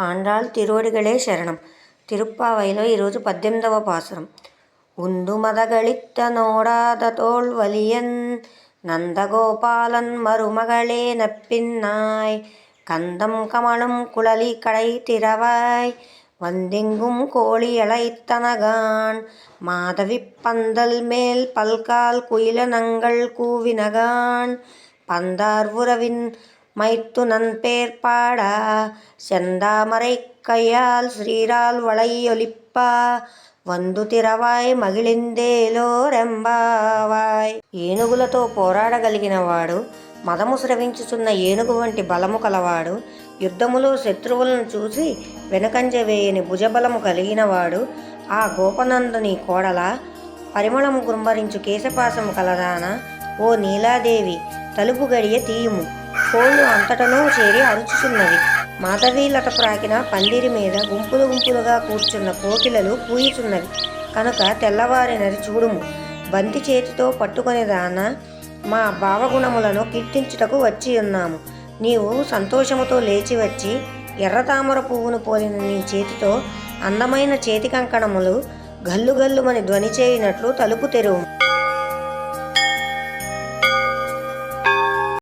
ఆండాళ్ తిరువడిగళే శరణం తిరుప్పావైలో ఈరోజు పద్దెనిమిదవ పాసురం உந்து மதகளித்த நோடாததோள் வலியன் நந்தகோபாலன் மருமகளே நப்பின்னாய் கந்தம் கமழும் குழலி கடை திறவாய் வந்தெங்கும் கோழி அழைத்தனகான் மாதவிப் பந்தல் மேல் பல்கால் குயிலனங்கள் கூவினகான் பந்தார் உறவின் மைத்துனன் பேர் பாடா செந்தாமரை கையால் ஸ்ரீரால் வளையொலிப்பா వందు తిరవాయ్ మగిలిందేలో రెంబావాయ్ ఏనుగులతో పోరాడగలిగిన వాడు మదము స్రవించుచున్న ఏనుగు వంటి బలము కలవాడు యుద్ధములో శత్రువులను చూసి వెనుకంజ వేయని భుజబలము కలిగినవాడు ఆ గోపనందుని కోడల పరిమళము గుంభరించు కేశపాసము కలదాన ఓ నీలాదేవి తలుపు గడియ తీయుము కోళ్ళు అంతటనూ చేరి అరుచుచున్నవి. మాధవీలత ప్రాకిన పందిరి మీద గుంపులు గుంపులుగా కూర్చున్న కోకిలలు కూయుచున్నవి కనుక తెల్లవారినది చూడుము. బంతి చేతితో పట్టుకొని దాన మా భావగుణములను కీర్తించుటకు వచ్చి ఉన్నాము. నీవు సంతోషముతో లేచి వచ్చి ఎర్రతామర పువ్వును పోలిన నీ చేతితో అందమైన చేతి కంకణములు గల్లు గల్లుమని ధ్వని చేయినట్లు తలుపు తెరువు.